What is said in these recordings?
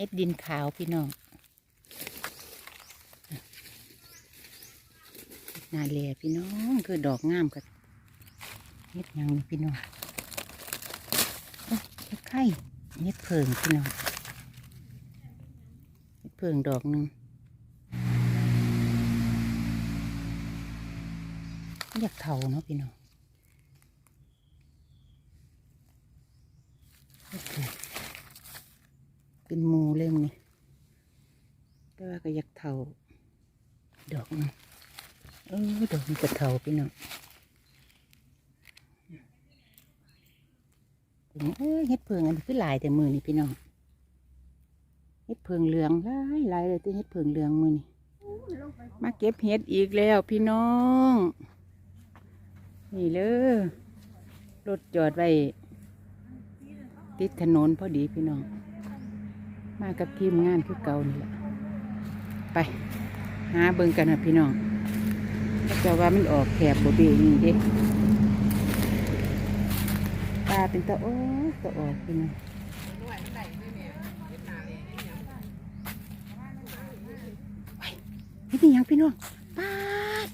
เฮ็ดดินขาวพี่น้องนาเลียพี่น้องคือดอกงามกับเฮ็ดยังพี่น้องเอ้ยเฮ็ดไข่เฮ็ดเพิงพี่น้องเฮ็ดเพิงดอกหนึ่งอยากเท่าเนาะพี่น้องเฮ็ดเพิง เป็นหมูเล่มนี่แต่ว่า ก็อยากเทาดอกนึงเออดอกมันจะเทาพี่น้องเออเฮ็ดเพิงอันนี้คือหลายแต่มือนี่พี่น้องเฮ็ดเพิงเหลืองหลายหลายเลยที่เฮ็ดเพิงเหลืองมือนี่มาเก็บเฮ็ดอีกแล้วพี่น้อง นี่เลยรถจอดไว้ติดถนนพอดีพี่น้อง มากับทีมงานคือเก่านี่แหละ ไป หาเบิ่งกันนะพี่น้องจะว่ามันออกแถบโบเบนี่เด้ตาเป็นตาโอ้ตาออกพี่น้องไว้เห็นอีหยังพี่น้องปาด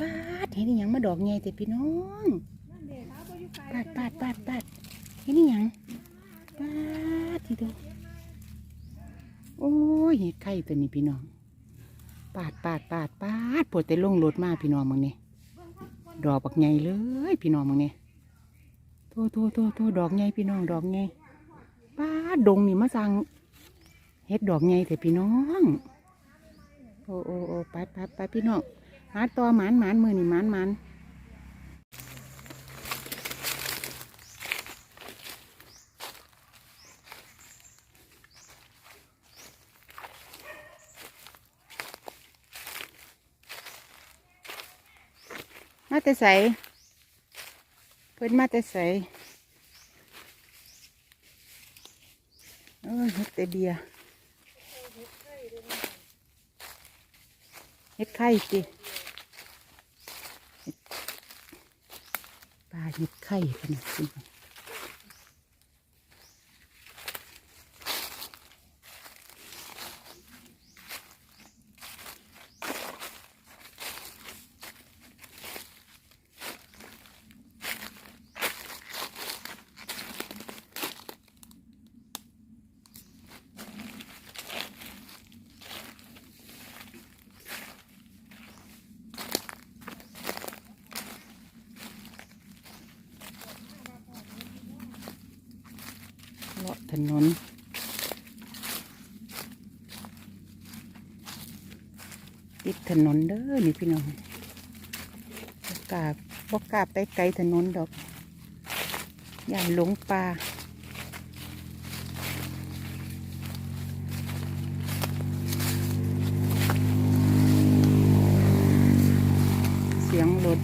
ปาดเห็นอีหยังมาดอกไงแต่พี่น้องปาดปาดปาดปาดเห็นอีหยังปาดทีเดียว โอ้ยเห็ดไข่ตัวนี้พี่น้อง ปาดปาดปาดปาดปวดแต่ลงรถมาพี่น้องมึงนี่ดอกบักใหญ่เลยพี่น้องมึงนี่โทโทโทโทดอกใหญ่พี่น้องดอกใหญ่ปาดดงนี่มาสั่งเฮ็ดดอกใหญ่แต่พี่น้องโอ้โอ้โอ้ไปไปไปพี่น้องหาต่อหมานหมานมือนี่หมานหมานมา มาแต่ใสเพิ่นมาแต่ใสเอ้ยเฮ็ดแต่เบียร์เฮ็ดไข่สิปลาเฮ็ดไข่ขนาดนี้ ถนน ติดถนนเด้อนี่พี่น้องบกล้าบกล้าไปไกลถนนดอก อย่าหลงป่า เสียงรถ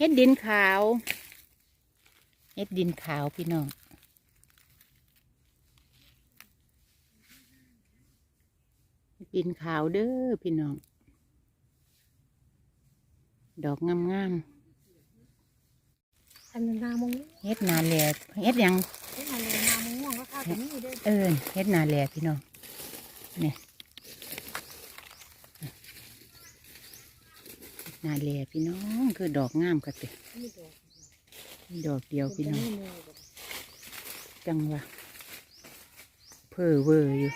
เฮ็ดดินขาวเฮ็ดดินขาวพี่น้องเฮ็ดดินขาวเด้อพี่น้อง ดอกงามอันนั้นนามงๆเฮ็ดนาแหลเฮ็ดหยังเฮ็ดอะไรนามงม่วงก็ข้าวถึงนี่เด้อเอิญเฮ็ดนาแหลพี่น้องเนี่ย นาแหลพี่น้องคือดอกงามกันเตะดอกเดียวพี่น้อง จังวะเพอเวอร์อยู่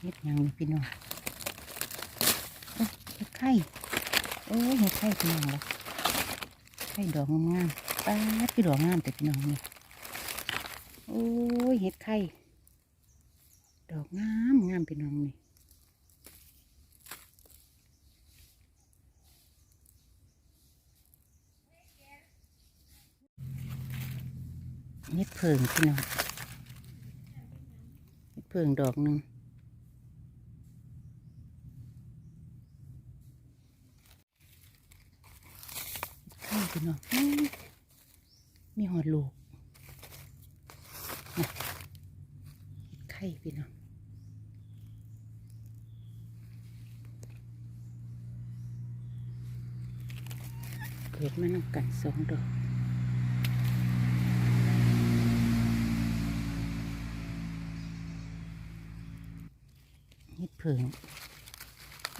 เฮ็ดยังพี่น้องเอ้ยเฮ็ดไข่โอ้ยเฮ็ดไข่พี่น้องละไข่ดอกงามๆป้าดคือดอกงามแต่พี่น้องนี่โอ้ยเฮ็ดไข่ดอกงามงามพี่น้องนี่ เฮ็ดเพิงพี่น้องเพิ่งดอกหนึ่งข้าวพี่น้องมีหอดลูกไข่พี่น้องเกิดมานำกันสองดอก เพิง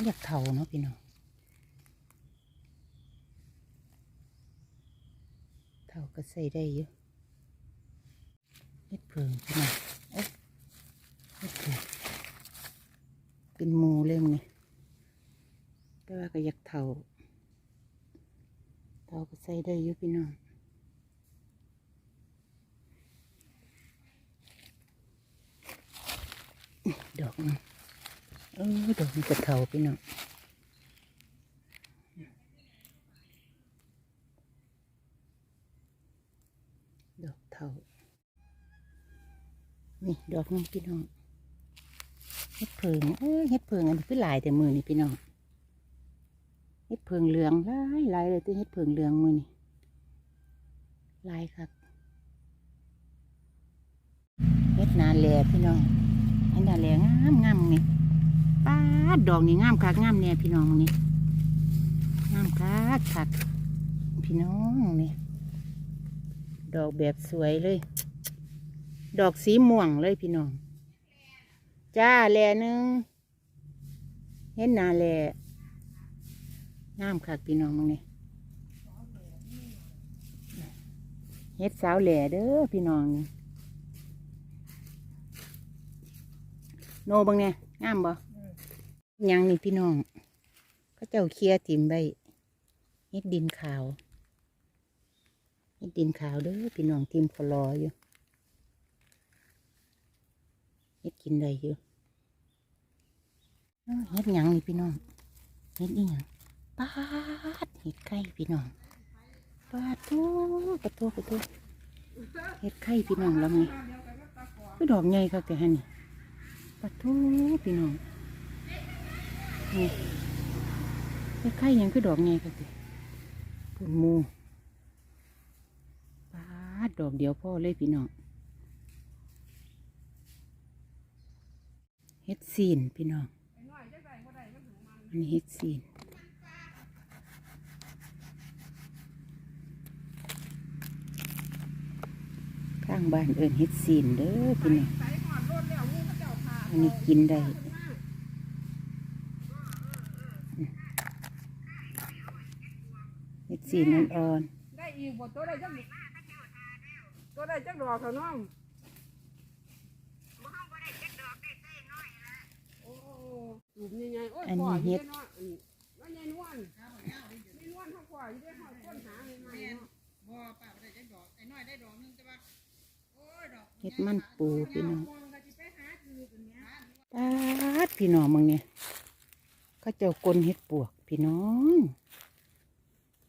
อยากเท่าเนาะพี่น้องเท่าก็ใส่ได้อยู่เฮ็ดเพิงพี่น้องเอ๊ะเฮ็ดเพิงเป็นมูเล่มนี่แต่ว่าก็อยากเท่าเท่าก็ใส่ได้อยู่พี่น้องดอกนึง เออดอกมันกระเทาพี่น้องดอกเทานี่ดอกนี้พี่น้องเฮ็ดเพิงเอ้ยเฮ็ดเพิงอันนี้คือลายแต่มือนี่พี่น้องเฮ็ดเพิงเหลืองลายลายเลยตัวเฮ็ดเพิงเหลืองมือนี่ลายครับเฮ็ดนาแล่พี่น้องเฮ็ดนาแล่งามงามนี่ ป้าดอกนี่งามคักงามเนี่ยพี่น้องนี่งามคักคักพี่น้องนี่ดอกแบบสวยเลย ดอกสีม่วงเลยพี่น้อง จ้าแลหนึงเห็นหนาแลงามคักพี่น้องมึงนี่เฮ็ดสาวแหล่เด้อพี่น้องนี่โนบังเนี่ยงามบ่ ยังนี่พี่น้องเขาเจ้าเคลียร์ถิ่มใบเฮ็ดดินขาวเฮ็ดดินขาวเด้อพี่น้องทิมขอรออยู่เฮ็ดกินได้อยู่เฮ็ดยังนี่พี่น้องเฮ็ดอีหยังปาดเฮ็ดไข่พี่น้องปาดโทูปะโทูปะโทูเฮ็ดไข่พี่น้องแล้วไงคือดอกใหญ่ค่ะแต่ฮะนี่ปะโทูพี่น้อง นี่ไอ้ไข่ยังคือดอกไงกันสิปุ่นหมูปาดดอกเดียวพ่อเลยพี่น้องเฮ็ดซีนพี่น้องอันนี้เฮ็ดซีนข้างบ้านเอินเฮ็ดซีนเด้อพี่น้องอันนี้กินได้ เฮ็ดซีนอ่อนได้อีกบ่ตัวได้จักตัวได้จักดอกเถอะน้องโอ้ตูมใหญ่ๆโอ้ยปล่อยอยู่เนาะว่าใหญ่นวลไม่นวลเท่ากว่าอยู่ได้เฮาค้นหาใหม่ๆเนาะบ่ป้าบ่ได้จักดอกไอ้น้อยได้ดอกหนึงแต่ว่าโอ้ยดอกๆเฮ็ดมันปูพี่น้องมองก็สิไปหาคือตัวเนี้ยปาดพี่น้องมึงเนี่ยเขาเจ้ากลนเฮ็ดปวกพี่น้อง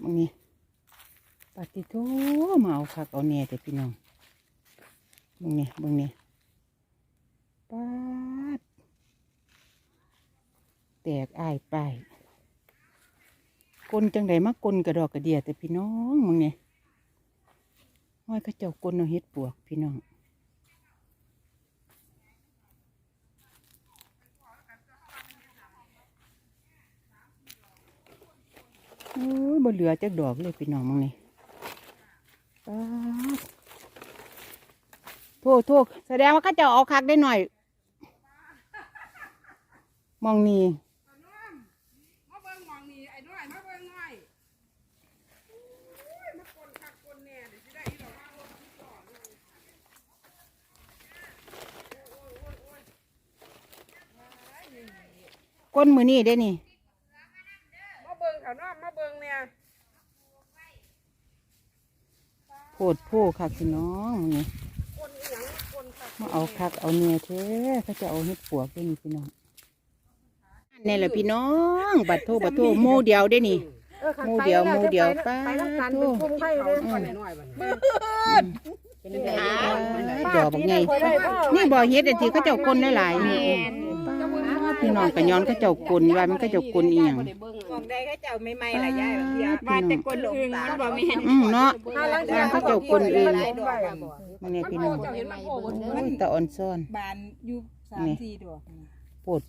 มึงเนี่ยปฏิโทมาเอาคักเอาแหน่แต่พี่น้องมึงเนี่ยมึงเนี่ยปาดแตกอ้ายไปกลนจังใดมากลนกระดอกกระเดียแต่พี่น้องมึงเนี่ยห้อยเขาเจ้ากลนเอาเฮ็ดปวกพี่น้อง อ้ยบ่เหลือจักดอกเลยพี่น้องมึงนี่ป๊าดโทษโทษแสดงว่าเขาจะเอาคักได้หน่อย มองนี่มาเบิ่งหมองนี่ไอ้น้อยมาเบิ่งหน่อยโอ้ยมากลคักกลแน่เดี๋ยวสิไโพดโพคักพี่น้องมึงนี่คนอีหยังคนคักมาเอาคักเอาเนี่ยเท้เขาจะเอาเฮ็ดปวกได้นี่พี่น้องนี่แหละพี่น้อง บัดโทบัดโทโมเดียวได้นี่ออคันหมู่ไปเดียวแล้หมู่เดียวจะไปป้าไปน้ำกันโถ่เป็นกลุ่มไทยเลยอืมน้อยๆบัดนี้ดอกบักใหญ่นี่บ่อเฮ็ดอันที่เขาเจ้ากลนหลายๆนี่ป้าดพี่น้องก็ย้อนเขาเจ้ากลว่ามันเขาเจ้ากลอีหยังม องได้ก็เจ้าไม่ไม่ละยายแบบเดียวว่าแต่คนอื่นมันบ่มีเห็นอืมเนาะถ้าลังร้านเขาเจ้ากลเองหลายดอกอะบ่มันเนี่ยพี่น้องเจ้าเห็นมันโผล่บนโอ้ยตาอ่อนซ่อนบานอยู่สามสี่ดอกโปวด